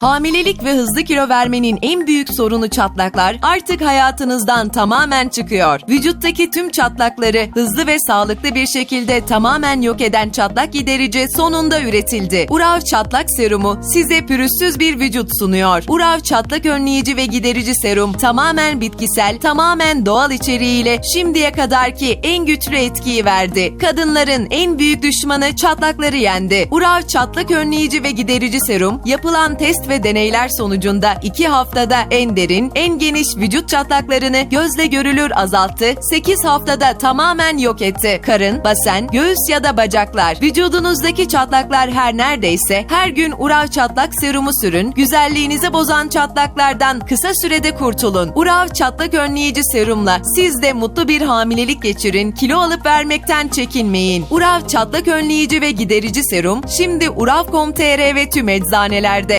Hamilelik ve hızlı kilo vermenin en büyük sorunu çatlaklar artık hayatınızdan tamamen çıkıyor. Vücuttaki tüm çatlakları hızlı ve sağlıklı bir şekilde tamamen yok eden çatlak giderici sonunda üretildi. Urav çatlak serumu size pürüzsüz bir vücut sunuyor. Urav çatlak önleyici ve giderici serum tamamen bitkisel, tamamen doğal içeriğiyle şimdiye kadarki en güçlü etkiyi verdi. Kadınların en büyük düşmanı çatlakları yendi. Urav çatlak önleyici ve giderici serum yapılan test ve deneyler sonucunda 2 haftada en derin, en geniş vücut çatlaklarını gözle görülür azalttı, 8 haftada tamamen yok etti. Karın, basen, göğüs ya da bacaklar, vücudunuzdaki çatlaklar her neredeyse her gün Urav çatlak serumu sürün, güzelliğinizi bozan çatlaklardan kısa sürede kurtulun. Urav çatlak önleyici serumla siz de mutlu bir hamilelik geçirin, kilo alıp vermekten çekinmeyin. Urav çatlak önleyici ve giderici serum şimdi urav.com.tr ve tüm eczanelerde.